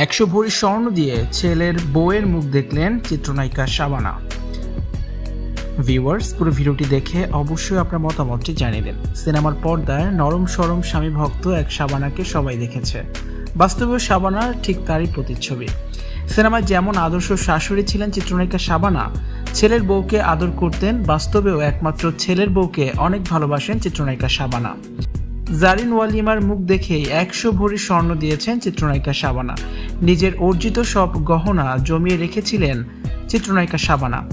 একশো ভরি স্বর্ণ দিয়ে ছেলের বউয়ের মুখ দেখলেন চিত্রনায়িকা শাবানা। ভিউয়ার্স, পুরো ভিডিওটি দেখে অবশ্যই আপনার মতামতটি জানিয়ে দেন। সিনেমার পর্দায় নরম সরম স্বামী ভক্ত এক শাবানাকে সবাই দেখেছে। বাস্তবেও শাবানা ঠিক তারই প্রতিচ্ছবি। সিনেমায় যেমন আদর্শ শাশুড়ি ছিলেন চিত্রনায়িকা শাবানা, ছেলের বউকে আদর করতেন, বাস্তবেও একমাত্র ছেলের বউকে অনেক ভালোবাসেন চিত্রনায়িকা শাবানা। জারিন ওয়ালিমার মুখ দেখেই একশো ভরি স্বর্ণ দিয়েছেন চিত্রনায়িকা শাবানা। নিজের অর্জিত সব গহনা জমিয়ে রেখেছিলেন চিত্রনায়িকা শাবানা।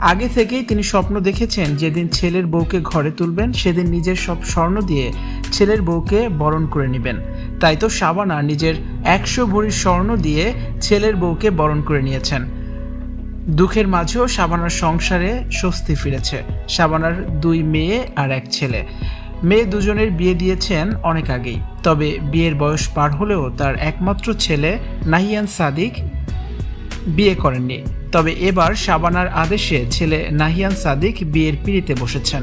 আগে থেকেই তিনি স্বপ্ন দেখেছেন যেদিন ছেলের বউকে ঘরে তুলবেন, সেদিন নিজের সব স্বর্ণ দিয়ে ছেলের বউকে বরণ করে নেবেন। তাই তো শাবানা নিজের একশো ভরি স্বর্ণ দিয়ে ছেলের বউকে বরণ করে নিয়েছেন। দুঃখের মাঝেও শাবানার সংসারে স্বস্তি ফিরেছে। শাবানার দুই মেয়ে আর এক ছেলে। মেয়ে দুজনের বিয়ে দিয়েছেন অনেক আগেই, তবে বিয়ের বয়স পার হলেও তার একমাত্র ছেলে নাহিয়ান সাদিক বিয়ে করেননি। তবে এবার শাবানার আদেশে ছেলে নাহিয়ান সাদিক বিয়ের পিড়িতে বসেছেন।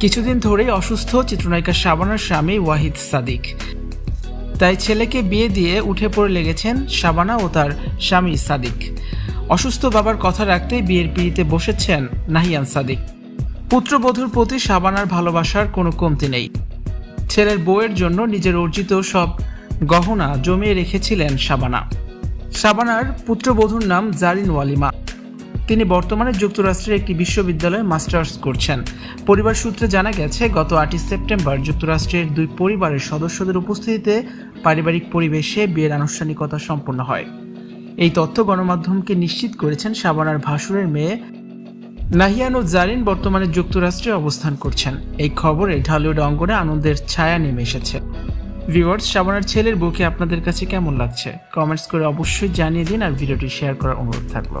কিছুদিন ধরেই অসুস্থ চিত্রনায়িকা শাবানার স্বামী ওয়াহিদ সাদিক। তাই ছেলেকে বিয়ে দিয়ে উঠে পড়ে লেগেছেন শাবানা ও তার স্বামী সাদিক। অসুস্থ বাবার কথা রাখতে বিয়ের পিড়িতে বসেছেন নাহিয়ান সাদিক। পুত্রবধূর প্রতি সাবানার ভালোবাসার কোনো কমতি নেই। ছেলের বউয়ের জন্য নিজের অর্জিত সব গহনা জমিয়ে রেখেছিলেন শাবানা শাবানার পুত্রবধূর নাম জারিন ওয়ালিমা। তিনি বর্তমানে যুক্তরাষ্ট্রের একটি বিশ্ববিদ্যালয়ে মাস্টার্স করছেন। পরিবার সূত্রে জানা গেছে, গত আটই সেপ্টেম্বর যুক্তরাষ্ট্রের দুই পরিবারের সদস্যদের উপস্থিতিতে পারিবারিক পরিবেশে বিয়ের আনুষ্ঠানিকতা সম্পন্ন হয়। এই তথ্য গণমাধ্যমকে নিশ্চিত করেছেন শাবানার ভাসুরের মেয়ে নাহিয়ান ও জারিন বর্তমানে যুক্তরাষ্ট্রে অবস্থান করছেন। এই খবরে ঢালিউড অঙ্গনে আনন্দের ছায়া নেমে এসেছে। ভিউয়ার্স, শাবানার ছেলের বুকে আপনাদের কাছে কেমন লাগছে? কমেন্টস করে অবশ্যই জানিয়ে দিন আর ভিডিওটি শেয়ার করার অনুরোধ থাকল।